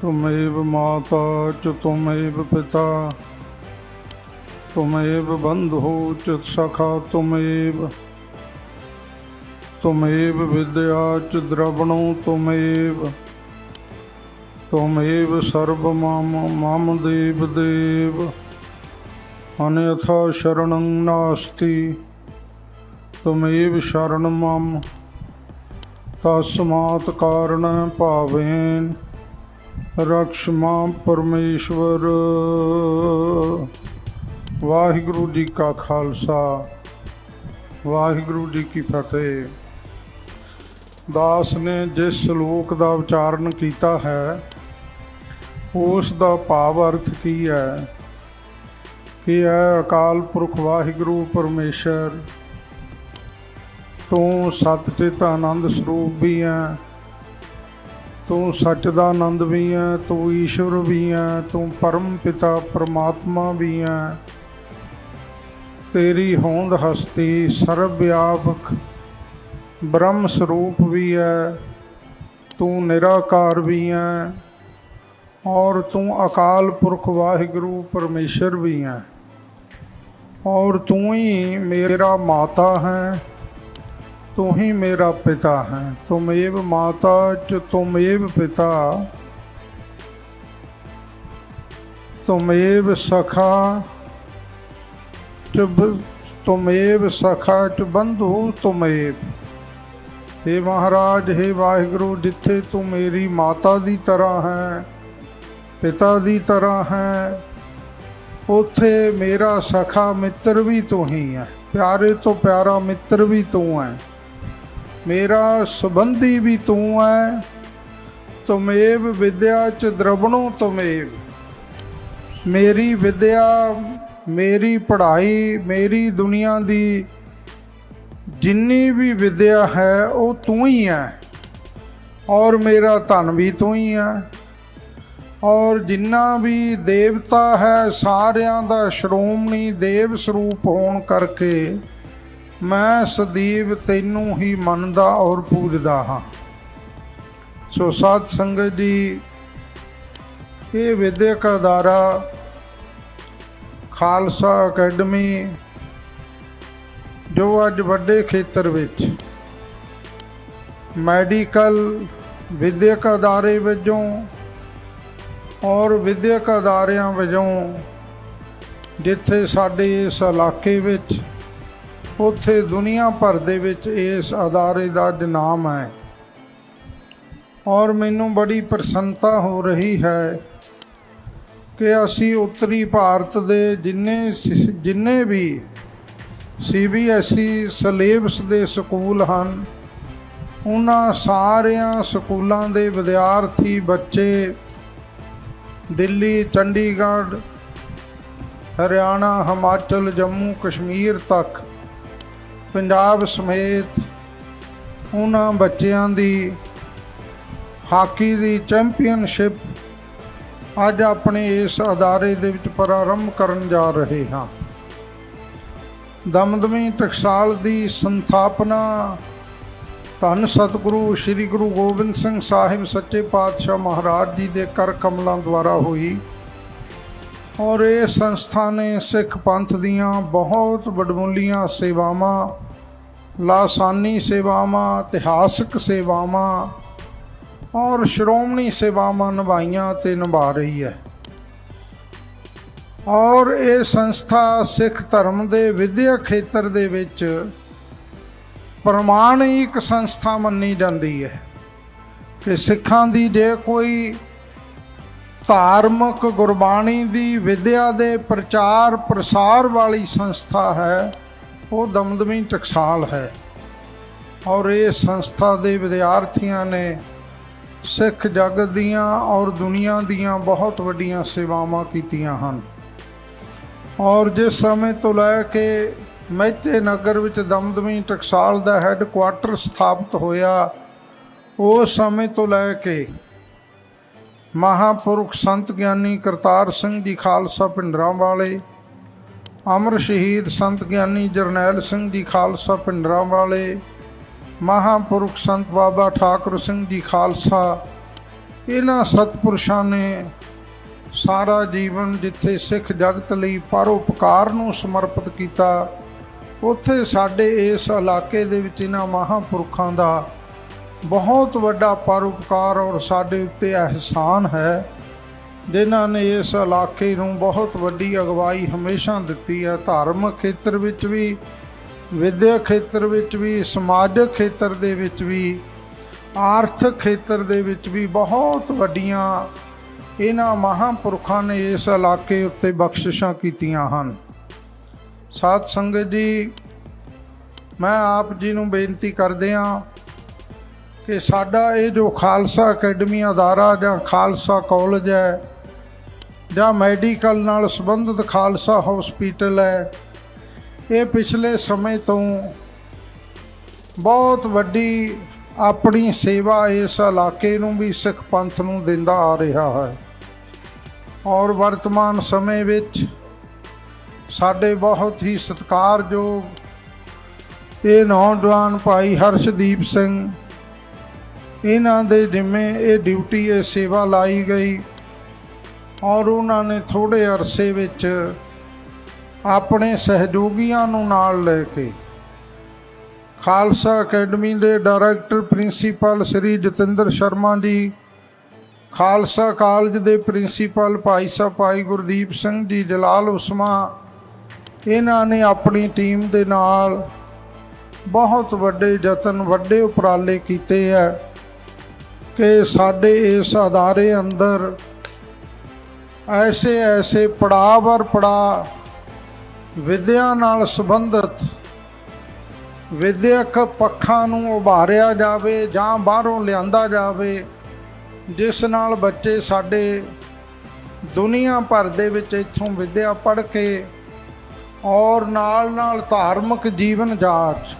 त्वमेव माता च त्वमेव पिता त्वमेव बन्धुः च सखा त्वमेव त्वमेव विद्या च द्रवणो त्वमेव त्वमेव सर्वमाम माम देव देव अन्यथा शरणं नास्ति त्वमेव शरणं मम तस्मात् कारणं भावेन ਰਕਸ਼ ਮਾਂ ਪਰਮੇਸ਼ਵਰ। ਵਾਹਿਗੁਰੂ ਜੀ ਕਾ ਖਾਲਸਾ, ਵਾਹਿਗੁਰੂ ਜੀ ਕੀ ਫਤਿਹ। ਦਾਸ ਨੇ ਜਿਸ ਸ਼ਲੋਕ ਦਾ ਉਚਾਰਨ ਕੀਤਾ ਹੈ, ਉਸ ਦਾ ਭਾਵ ਅਰਥ ਕੀ ਹੈ? ਕਿ ਹੈ ਅਕਾਲ ਪੁਰਖ ਵਾਹਿਗੁਰੂ ਪਰਮੇਸ਼ਰ, ਤੂੰ ਸਤ ਚਿਤ ਆਨੰਦ ਸਰੂਪ ਵੀ ਹੈ। ਤੂੰ ਸੱਚ ਦਾ ਆਨੰਦ ਵੀ ਹੈ ਤੂੰ ਈਸ਼ਵਰ ਵੀ ਹੈ ਤੂੰ ਪਰਮ ਪਿਤਾ ਪਰਮਾਤਮਾ ਵੀ ਹੈ ਤੇਰੀ ਹੋਂਦ ਹਸਤੀ ਸਰਬ ਵਿਆਪਕ ਬ੍ਰਹਮ ਸਰੂਪ ਵੀ ਹੈ ਤੂੰ ਨਿਰਾਕਾਰ ਵੀ ਹੈ ਔਰ ਤੂੰ ਅਕਾਲ ਪੁਰਖ ਵਾਹਿਗੁਰੂ ਪਰਮੇਸ਼ਰ ਵੀ ਹੈ ਔਰ ਤੂੰ ਹੀ ਮੇਰਾ ਮਾਤਾ ਹੈ। तू ही मेरा पिता है तुमेव माता च तुमेव पिता तुमेव सखा च ब- तुमेव सखा च बंधु तुमेव हे ਮਹਾਰਾਜ हे ਵਾਹਿਗੁਰੂ ਜਿੱਥੇ ਤੂੰ ਮੇਰੀ ਮਾਤਾ ਦੀ ਤਰ੍ਹਾਂ ਹੈ ਪਿਤਾ ਦੀ ਤਰ੍ਹਾਂ ਹੈ ਉਥੇ ਮੇਰਾ ਸਖਾ ਮਿੱਤਰ ਵੀ ਤੂੰ ਹੀ ਹੈ ਪਿਆਰੇ ਤੋਂ ਪਿਆਰਾ ਮਿੱਤਰ ਵੀ ਤੂੰ ਹੈ ਮੇਰਾ ਸੰਬੰਧੀ ਵੀ ਤੂੰ ਹੈ ਤੁਮੇਵ ਵਿਦਿਆ ਚ ਦਰਵਣੋ ਤੁਮੇਵ। ਮੇਰੀ ਵਿਦਿਆ, ਮੇਰੀ ਪੜ੍ਹਾਈ, ਮੇਰੀ ਦੁਨੀਆ ਦੀ ਜਿੰਨੀ ਵੀ ਵਿਦਿਆ ਹੈ, ਉਹ ਤੂੰ ਹੀ ਹੈ ਔਰ ਮੇਰਾ ਧਨ ਵੀ ਤੂੰ ਹੀ ਹੈ ਔਰ ਜਿੰਨਾ ਵੀ ਦੇਵਤਾ ਹੈ, ਸਾਰਿਆਂ ਦਾ ਸ਼੍ਰੋਮਣੀ ਦੇਵ ਸਰੂਪ ਹੋਣ ਕਰਕੇ ਮੈਂ ਸਦੀਵ ਤੈਨੂੰ ਹੀ ਮੰਨਦਾ ਔਰ ਪੂਜਦਾ ਹਾਂ। ਸੋ ਸਾਧ ਸੰਗਤ ਜੀ, ਇਹ ਵਿਦਿਅਕ ਅਦਾਰਾ, ਖਾਲਸਾ ਅਕੈਡਮੀ, ਜੋ ਅੱਜ ਵੱਡੇ ਖੇਤਰ ਵਿੱਚ ਮੈਡੀਕਲ ਵਿਦਿਅਕ ਅਦਾਰੇ ਵਜੋਂ ਔਰ ਵਿਦਿਅਕ ਅਦਾਰਿਆਂ ਵਜੋਂ ਜਿੱਥੇ ਸਾਡੇ ਇਸ ਇਲਾਕੇ ਵਿੱਚ ਉੱਥੇ ਦੁਨੀਆ ਭਰ ਦੇ ਵਿੱਚ ਇਸ ਅਦਾਰੇ ਦਾ ਨਾਮ ਹੈ। ਔਰ ਮੈਨੂੰ ਬੜੀ ਪ੍ਰਸੰਨਤਾ ਹੋ ਰਹੀ ਹੈ ਕਿ ਅਸੀਂ ਉੱਤਰੀ ਭਾਰਤ ਦੇ ਜਿੰਨੇ ਸ- ਜਿੰਨੇ ਵੀ ਸੀਬੀਐਸਈ ਸਿਲੇਬਸ ਦੇ ਸਕੂਲ ਹਨ, ਉਹਨਾਂ ਸਾਰਿਆਂ ਸਕੂਲਾਂ ਦੇ ਵਿਦਿਆਰਥੀ ਬੱਚੇ ਦਿੱਲੀ, ਚੰਡੀਗੜ੍ਹ, ਹਰਿਆਣਾ, ਹਿਮਾਚਲ, ਜੰਮੂ, ਕਸ਼ਮੀਰ ਤੱਕ ਪੰਜਾਬ ਸਮੇਤ ਉਹਨਾਂ ਬੱਚਿਆਂ ਦੀ ਹਾਕੀ ਦੀ ਚੈਂਪੀਅਨਸ਼ਿਪ ਅੱਜ ਆਪਣੇ ਇਸ ਅਦਾਰੇ ਦੇ ਵਿੱਚ ਪ੍ਰਾਰੰਭ ਕਰਨ ਜਾ ਰਹੇ ਹਾਂ। ਦਮਦਮੀ ਟਕਸਾਲ ਦੀ ਸੰਥਾਪਨਾ ਧੰਨ ਸਤਿਗੁਰੂ ਸ੍ਰੀ ਗੁਰੂ ਗੋਬਿੰਦ ਸਿੰਘ ਸਾਹਿਬ ਸੱਚੇ ਪਾਤਸ਼ਾਹ ਮਹਾਰਾਜ ਜੀ ਦੇ ਕਰ ਕਮਲਾਂ ਦੁਆਰਾ ਹੋਈ ਔਰ ਇਹ ਸੰਸਥਾ ਨੇ ਸਿੱਖ ਪੰਥ ਦੀਆਂ ਬਹੁਤ ਵਡਮੁੱਲੀਆਂ ਸੇਵਾਵਾਂ ਲਾਸਾਨੀ ਸੇਵਾਵਾਂ, ਇਤਿਹਾਸਕ ਸੇਵਾਵਾਂ ਔਰ ਸ਼੍ਰੋਮਣੀ ਸੇਵਾਵਾਂ ਨਿਭਾਈਆਂ ਤੇ ਨਿਭਾ ਰਹੀ ਹੈ। ਔਰ ਇਹ ਸੰਸਥਾ ਸਿੱਖ ਧਰਮ ਦੇ ਵਿਦਿਅਕ ਖੇਤਰ ਦੇ ਵਿੱਚ ਪ੍ਰਮਾਣਿਕ ਸੰਸਥਾ ਮੰਨੀ ਜਾਂਦੀ ਹੈ ਕਿ ਸਿੱਖਾਂ ਦੀ ਜੇ ਕੋਈ ਧਾਰਮਿਕ ਗੁਰਬਾਣੀ ਦੀ ਵਿਦਿਆ ਦੇ ਪ੍ਰਚਾਰ ਪ੍ਰਸਾਰ ਵਾਲੀ ਸੰਸਥਾ ਹੈ ਉਹ ਦਮਦਮੀ ਟਕਸਾਲ ਹੈ। ਔਰ ਇਹ ਸੰਸਥਾ ਦੇ ਵਿਦਿਆਰਥੀਆਂ ਨੇ ਸਿੱਖ ਜਗਤ ਦੀਆਂ ਔਰ ਦੁਨੀਆ ਦੀਆਂ ਬਹੁਤ ਵੱਡੀਆਂ ਸੇਵਾਵਾਂ ਕੀਤੀਆਂ ਹਨ। ਔਰ ਜਿਸ ਸਮੇਂ ਤੋਂ ਲੈ ਕੇ ਮਹਿਤੇ ਨਗਰ ਵਿੱਚ ਦਮਦਮੀ ਟਕਸਾਲ ਦਾ ਹੈੱਡਕੁਆਟਰ ਸਥਾਪਿਤ ਹੋਇਆ, ਉਸ ਸਮੇਂ ਤੋਂ ਲੈ ਕੇ ਮਹਾਪੁਰਖ ਸੰਤ ਗਿਆਨੀ ਕਰਤਾਰ ਸਿੰਘ ਜੀ ਖਾਲਸਾ ਪਿੰਡਰਾਂ ਵਾਲੇ ਅਮਰ ਸ਼ਹੀਦ ਸੰਤ ਗਿਆਨੀ ਜਰਨੈਲ ਸਿੰਘ ਜੀ ਖਾਲਸਾ ਪਿੰਡਰਾਂ ਵਾਲੇ, ਮਹਾਪੁਰਖ ਸੰਤ ਬਾਬਾ ਠਾਕੁਰ ਸਿੰਘ ਜੀ ਖਾਲਸਾ, ਇਹਨਾਂ ਸਤਪੁਰਸ਼ਾਂ ਨੇ ਸਾਰਾ ਜੀਵਨ ਜਿੱਥੇ ਸਿੱਖ ਜਗਤ ਲਈ ਪਰਉਪਕਾਰ ਨੂੰ ਸਮਰਪਿਤ ਕੀਤਾ, ਉੱਥੇ ਸਾਡੇ ਇਸ ਇਲਾਕੇ ਦੇ ਵਿੱਚ ਇਹਨਾਂ ਮਹਾਂਪੁਰਖਾਂ ਦਾ ਬਹੁਤ ਵੱਡਾ ਪਰਉਪਕਾਰ ਔਰ ਸਾਡੇ ਉੱਤੇ ਅਹਿਸਾਨ ਹੈ। ਜਿਨ੍ਹਾਂ ਨੇ ਇਸ ਇਲਾਕੇ ਨੂੰ ਬਹੁਤ ਵੱਡੀ ਅਗਵਾਈ ਹਮੇਸ਼ਾ ਦਿੱਤੀ ਹੈ। ਧਾਰਮਿਕ ਖੇਤਰ ਵਿੱਚ ਵੀ ਵਿਦਿਅਕ ਖੇਤਰ ਵਿੱਚ ਵੀ, ਸਮਾਜਿਕ ਖੇਤਰ ਦੇ ਵਿੱਚ ਵੀ, ਆਰਥਿਕ ਖੇਤਰ ਦੇ ਵਿੱਚ ਵੀ ਬਹੁਤ ਵੱਡੀਆਂ ਇਹਨਾਂ ਮਹਾਂਪੁਰਖਾਂ ਨੇ ਇਸ ਇਲਾਕੇ ਉੱਤੇ ਬਖਸ਼ਿਸ਼ਾਂ ਕੀਤੀਆਂ ਹਨ। ਸਾਧ ਸੰਗਤ ਜੀ, ਮੈਂ ਆਪ ਜੀ ਨੂੰ ਬੇਨਤੀ ਕਰਦੇ ਹਾਂ ਕਿ ਸਾਡਾ ਇਹ ਜੋ ਖਾਲਸਾ ਅਕੈਡਮੀ ਅਦਾਰਾ ਜਾਂ ਖਾਲਸਾ ਕਾਲਜ ਹੈ ਜਾਂ ਮੈਡੀਕਲ ਨਾਲ ਸੰਬੰਧਿਤ ਖਾਲਸਾ ਹਸਪੀਟਲ ਹੈ। ਇਹ ਪਿਛਲੇ ਸਮੇਂ ਤੋਂ ਬਹੁਤ ਵੱਡੀ ਆਪਣੀ ਸੇਵਾ ਇਸ ਇਲਾਕੇ ਨੂੰ ਵੀ ਸਿੱਖ ਪੰਥ ਨੂੰ ਦਿੰਦਾ ਆ ਰਿਹਾ ਹੈ। ਔਰ ਵਰਤਮਾਨ ਸਮੇਂ ਵਿੱਚ ਸਾਡੇ ਬਹੁਤ ਹੀ ਸਤਿਕਾਰਯੋਗ ਇਹ ਨੌਜਵਾਨ ਭਾਈ ਹਰਸ਼ਦੀਪ ਸਿੰਘ, ਇਹਨਾਂ ਦੇ ਜਿਵੇਂ ਇਹ ਡਿਊਟੀ, ਇਹ ਸੇਵਾ ਲਾਈ ਗਈ। ਔਰ ਉਹਨਾਂ ਨੇ ਥੋੜੇ ਅਰਸੇ ਵਿੱਚ ਆਪਣੇ ਸਹਿਯੋਗੀਆਂ ਨੂੰ ਨਾਲ ਲੈ ਕੇ ਖਾਲਸਾ ਅਕੈਡਮੀ ਦੇ director principal Shri Jatinder Sharma ji, Khalsa college ਦੇ ਪ੍ਰਿੰਸੀਪਲ ਭਾਈ ਸਾਹਿਬ ਭਾਈ ਗੁਰਦੀਪ ਸਿੰਘ ਜੀ, ਜਲਾਲ ਉਸਮਾ, ਇਹਨਾਂ ਨੇ ਆਪਣੀ ਟੀਮ ਦੇ ਨਾਲ ਬਹੁਤ ਵੱਡੇ ਯਤਨ, ਵੱਡੇ ਉਪਰਾਲੇ ਕੀਤੇ ਹੈ ਕਿ ਸਾਡੇ ਇਸ ਅਦਾਰੇ ਅੰਦਰ ਐਸੇ ਐਸੇ ਪੜਾਅ ਵਰ ਪੜਾਅ ਵਿਦਿਆ ਨਾਲ ਸੰਬੰਧਿਤ, ਵਿਦਿਅਕ ਪੱਖਾਂ ਨੂੰ ਉਭਾਰਿਆ ਜਾਵੇ ਜਾਂ ਬਾਹਰੋਂ ਲਿਆਂਦਾ ਜਾਵੇ, ਜਿਸ ਨਾਲ ਬੱਚੇ ਸਾਡੇ ਦੁਨੀਆ ਭਰ ਦੇ ਵਿੱਚ ਇੱਥੋਂ ਵਿਦਿਆ ਪੜ੍ਹ ਕੇ ਔਰ ਨਾਲ ਨਾਲ ਧਾਰਮਿਕ ਜੀਵਨ ਜਾਚ,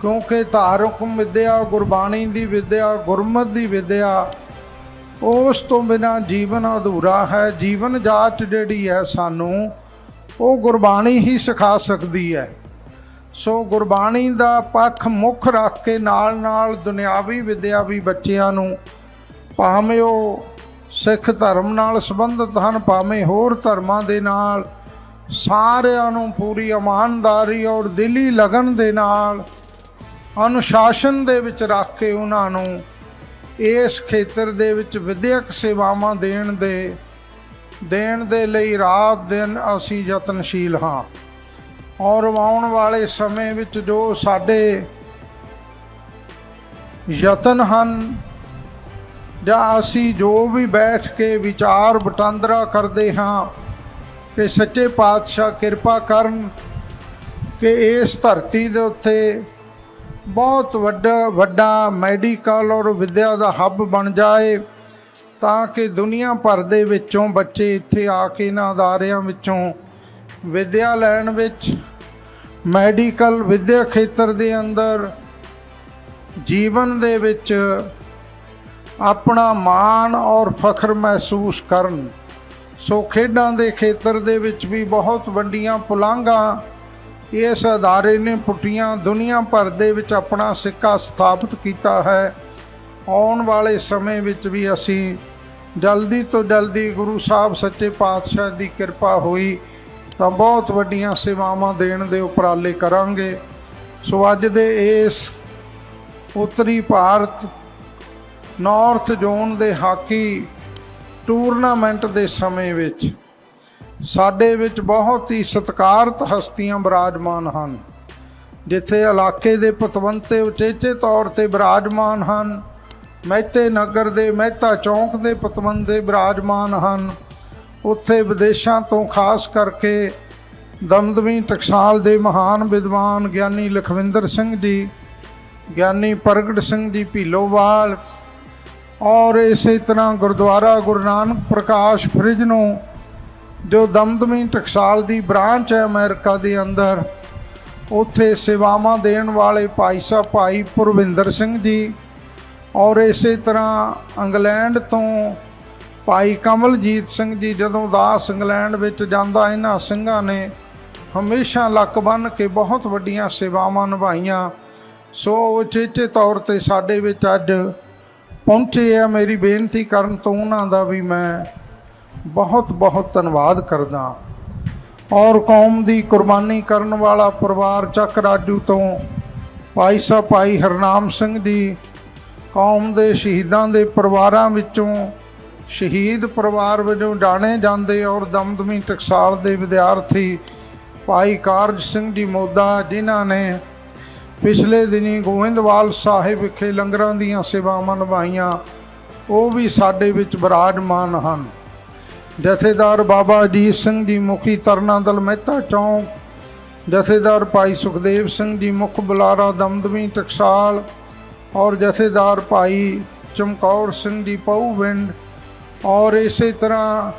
ਕਿਉਂਕਿ ਧਾਰਮਿਕ ਵਿਦਿਆ ਗੁਰਬਾਣੀ ਦੀ ਵਿਦਿਆ, ਗੁਰਮਤ ਦੀ ਵਿਦਿਆ ਉਸ ਤੋਂ ਬਿਨਾ ਜੀਵਨ ਅਧੂਰਾ ਹੈ। ਜੀਵਨ ਜਾਚ ਜਿਹੜੀ ਹੈ ਸਾਨੂੰ, ਉਹ ਗੁਰਬਾਣੀ ਹੀ ਸਿਖਾ ਸਕਦੀ ਹੈ। ਸੋ ਗੁਰਬਾਣੀ ਦਾ ਪੱਖ ਮੁੱਖ ਰੱਖ ਕੇ ਨਾਲ ਨਾਲ ਦੁਨਿਆਵੀ ਵਿਦਿਆ ਵੀ ਬੱਚਿਆਂ ਨੂੰ ਭਾਵੇਂ ਉਹ ਸਿੱਖ ਧਰਮ ਨਾਲ ਸੰਬੰਧਿਤ ਹਨ, ਭਾਵੇਂ ਹੋਰ ਧਰਮਾਂ ਦੇ ਨਾਲ, ਸਾਰਿਆਂ ਨੂੰ ਪੂਰੀ ਇਮਾਨਦਾਰੀ ਔਰ ਦਿਲੀ ਲਗਨ ਦੇ ਨਾਲ, ਅਨੁਸ਼ਾਸਨ ਦੇ ਵਿੱਚ ਰੱਖ ਕੇ ਉਹਨਾਂ ਨੂੰ ਇਸ ਖੇਤਰ ਦੇ ਵਿੱਚ ਵਿਦਿਅਕ ਸੇਵਾਵਾਂ ਦੇਣ ਦੇ ਦੇਣ ਦੇ ਲਈ ਰਾਤ ਦਿਨ ਅਸੀਂ ਯਤਨਸ਼ੀਲ ਹਾਂ। ਔਰ ਆਉਣ ਵਾਲੇ ਸਮੇਂ ਵਿੱਚ ਜੋ ਸਾਡੇ ਯਤਨ ਹਨ, ਜਾਂ ਅਸੀਂ ਜੋ ਵੀ ਬੈਠ ਕੇ ਵਿਚਾਰ ਵਟਾਂਦਰਾ ਕਰਦੇ ਹਾਂ ਕਿ ਸੱਚੇ ਪਾਤਸ਼ਾਹ ਕਿਰਪਾ ਕਰਨ ਕਿ ਇਸ ਧਰਤੀ ਦੇ ਉੱਤੇ ਬਹੁਤ ਵੱਡਾ ਵੱਡਾ ਮੈਡੀਕਲ ਔਰ ਵਿਦਿਆ ਦਾ ਹੱਬ ਬਣ ਜਾਏ ਤਾਂ ਕਿ ਦੁਨੀਆ ਭਰ ਦੇ ਵਿੱਚੋਂ ਬੱਚੇ ਇੱਥੇ ਆ ਕੇ ਇਹਨਾਂ ਅਦਾਰਿਆਂ ਵਿੱਚੋਂ ਵਿਦਿਆ ਲੈਣ ਵਿੱਚ ਮੈਡੀਕਲ ਵਿਦਿਆ ਖੇਤਰ ਦੇ ਅੰਦਰ, ਜੀਵਨ ਦੇ ਵਿੱਚ ਆਪਣਾ ਮਾਣ ਔਰ ਫਖਰ ਮਹਿਸੂਸ ਕਰਨ। ਸੋ ਖੇਡਾਂ ਦੇ ਖੇਤਰ ਦੇ ਵਿੱਚ ਵੀ ਬਹੁਤ ਵੱਡੀਆਂ ਪੁਲਾਂਘਾਂ ਇਸ ਅਦਾਰੇ ਨੇ ਪੁੱਟੀਆਂ ਦੁਨੀਆ ਭਰ ਦੇ ਵਿੱਚ ਆਪਣਾ ਸਿੱਕਾ ਸਥਾਪਿਤ ਕੀਤਾ ਹੈ। ਆਉਣ ਵਾਲੇ ਸਮੇਂ ਵਿੱਚ ਵੀ ਅਸੀਂ ਜਲਦੀ ਤੋਂ ਜਲਦੀ ਗੁਰੂ ਸਾਹਿਬ ਸੱਚੇ ਪਾਤਸ਼ਾਹ ਦੀ ਕਿਰਪਾ ਹੋਈ ਤਾਂ ਬਹੁਤ ਵੱਡੀਆਂ ਸੇਵਾਵਾਂ ਦੇਣ ਦੇ ਉਪਰਾਲੇ ਕਰਾਂਗੇ। ਸੋ ਅੱਜ ਦੇ ਇਸ ਉੱਤਰੀ ਭਾਰਤ ਨਾਰਥ ਜ਼ੋਨ ਦੇ ਹਾਕੀ ਟੂਰਨਾਮੈਂਟ ਦੇ ਸਮੇਂ ਵਿੱਚ ਸਾਡੇ ਵਿੱਚ ਬਹੁਤ ਹੀ ਸਤਿਕਾਰਤ ਹਸਤੀਆਂ ਬਿਰਾਜਮਾਨ ਹਨ। ਜਿੱਥੇ ਇਲਾਕੇ ਦੇ ਪਤਵੰਤੇ ਉਚੇਚੇ ਤੌਰ ਤੇ ਬਿਰਾਜਮਾਨ ਹਨ, ਮਹਿਤੇ ਨਗਰ ਦੇ ਮਹਿਤਾ ਚੌਂਕ ਦੇ ਪਤਵੰਤੇ ਬਿਰਾਜਮਾਨ ਹਨ। ਉੱਥੇ ਵਿਦੇਸ਼ਾਂ ਤੋਂ ਖਾਸ ਕਰਕੇ ਦਮਦਮੀ ਟਕਸਾਲ ਦੇ ਮਹਾਨ ਵਿਦਵਾਨ ਗਿਆਨੀ ਲਖਵਿੰਦਰ ਸਿੰਘ ਜੀ, ਗਿਆਨੀ ਪ੍ਰਗਟ ਸਿੰਘ ਜੀ ਭੀਲੋਵਾਲ ਔਰ ਇਸੇ ਤਰ੍ਹਾਂ ਗੁਰਦੁਆਰਾ ਗੁਰੂ ਨਾਨਕ ਪ੍ਰਕਾਸ਼ ਫ੍ਰਿਜ ਨੂੰ ਜੋ ਦਮਦਮੀ ਟਕਸਾਲ ਦੀ ਬ੍ਰਾਂਚ ਹੈ ਅਮਰੀਕਾ ਦੇ ਅੰਦਰ, ਉੱਥੇ ਸੇਵਾਵਾਂ ਦੇਣ ਵਾਲੇ ਭਾਈ ਸਾਹਿਬ ਭਾਈ ਪੁਰਵਿੰਦਰ ਸਿੰਘ ਜੀ ਔਰ ਇਸੇ ਤਰ੍ਹਾਂ ਇੰਗਲੈਂਡ ਤੋਂ ਭਾਈ ਕਮਲਜੀਤ ਸਿੰਘ ਜੀ ਜਦੋਂ ਦਾਸ ਇੰਗਲੈਂਡ ਵਿੱਚ ਜਾਂਦਾ, ਇਹਨਾਂ ਸਿੰਘਾਂ ਨੇ ਹਮੇਸ਼ਾ ਲੱਕ ਬੰਨ ਕੇ ਬਹੁਤ ਵੱਡੀਆਂ ਸੇਵਾਵਾਂ ਨਿਭਾਈਆਂ। ਸੋ ਉਚੇਚੇ ਤੌਰ ਤੇ ਸਾਡੇ ਵਿੱਚ ਅੱਜ ਪਹੁੰਚੇ ਆ। ਮੇਰੀ ਬੇਨਤੀ ਕਰਨ ਤੋਂ ਉਹਨਾਂ ਦਾ ਵੀ ਮੈਂ ਬਹੁਤ ਬਹੁਤ ਧੰਨਵਾਦ ਕਰਦਾ ਔਰ ਕੌਮ ਦੀ ਕੁਰਬਾਨੀ ਕਰਨ ਵਾਲਾ ਪਰਿਵਾਰ ਚੱਕ ਰਾਜੂ ਤੋਂ, ਭਾਈ ਸਾਹਿਬ ਭਾਈ ਹਰਨਾਮ ਸਿੰਘ ਜੀ, ਕੌਮ ਦੇ ਸ਼ਹੀਦਾਂ ਦੇ ਪਰਿਵਾਰਾਂ ਵਿੱਚੋਂ ਸ਼ਹੀਦ ਪਰਿਵਾਰ ਵਜੋਂ ਜਾਣੇ ਜਾਂਦੇ ਔਰ ਦਮਦਮੀ ਟਕਸਾਲ ਦੇ ਵਿਦਿਆਰਥੀ ਭਾਈ ਕਾਰਜ ਸਿੰਘ ਜੀ ਮੋਦਾ, ਜਿਨ੍ਹਾਂ ਨੇ ਪਿਛਲੇ ਦਿਨੀ ਗੋਇੰਦਵਾਲ ਸਾਹਿਬ ਵਿਖੇ ਲੰਗਰਾਂ ਦੀਆਂ ਸੇਵਾਵਾਂ ਨਿਭਾਈਆਂ, ਉਹ ਵੀ ਸਾਡੇ ਵਿੱਚ ਬਿਰਾਜਮਾਨ ਹਨ। ਜਥੇਦਾਰ ਬਾਬਾ ਅਜੀਤ ਸਿੰਘ ਜੀ ਮੁਖੀ ਤਰਨਾ ਦਲ ਮਹਿਤਾ ਚੌਂਕ, ਜਥੇਦਾਰ ਭਾਈ ਸੁਖਦੇਵ ਸਿੰਘ ਜੀ ਮੁਖ ਬੁਲਾਰਾ ਦਮਦਮੀ ਟਕਸਾਲ ਔਰ ਜਥੇਦਾਰ ਭਾਈ ਚਮਕੌਰ ਸਿੰਘ ਜੀ ਪਉਵਿੰਡ ਔਰ ਇਸੇ ਤਰ੍ਹਾਂ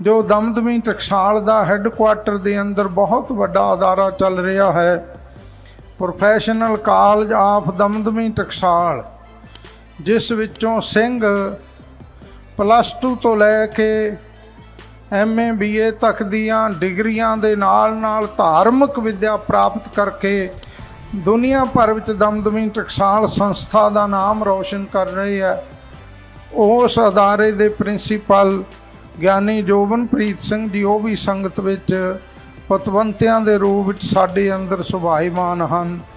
ਜੋ ਦਮਦਮੀ ਟਕਸਾਲ ਦਾ ਹੈੱਡਕੁਆਟਰ ਦੇ ਅੰਦਰ ਬਹੁਤ ਵੱਡਾ ਅਦਾਰਾ ਚੱਲ ਰਿਹਾ ਹੈ professional college of Damdami Taksal, ਜਿਸ ਵਿੱਚੋਂ ਸਿੰਘ ਪਲੱਸ 2 ਤੋਂ ਲੈ ਕੇ ਐਮਏ ਬੀਏ ਤੱਕ ਦੀਆਂ ਡਿਗਰੀਆਂ ਦੇ ਨਾਲ ਨਾਲ ਧਾਰਮਿਕ ਵਿੱਦਿਆ ਪ੍ਰਾਪਤ ਕਰਕੇ ਦੁਨੀਆ ਭਰ ਵਿੱਚ ਦਮਦਮੀ ਟਕਸਾਲ ਸੰਸਥਾ ਦਾ ਨਾਮ ਰੌਸ਼ਨ ਕਰ ਰਹੀ ਹੈ। ਉਸ ਅਦਾਰੇ ਦੇ ਪ੍ਰਿੰਸੀਪਲ ਗਿਆਨੀ ਜੋਬਨਪ੍ਰੀਤ ਸਿੰਘ ਜੀ, ਉਹ ਵੀ ਸੰਗਤ ਵਿੱਚ ਪਤਵੰਤਿਆਂ ਦੇ ਰੂਪ ਵਿੱਚ ਸਾਡੇ ਅੰਦਰ ਸੁਭਾਈਮਾਨ ਹਨ।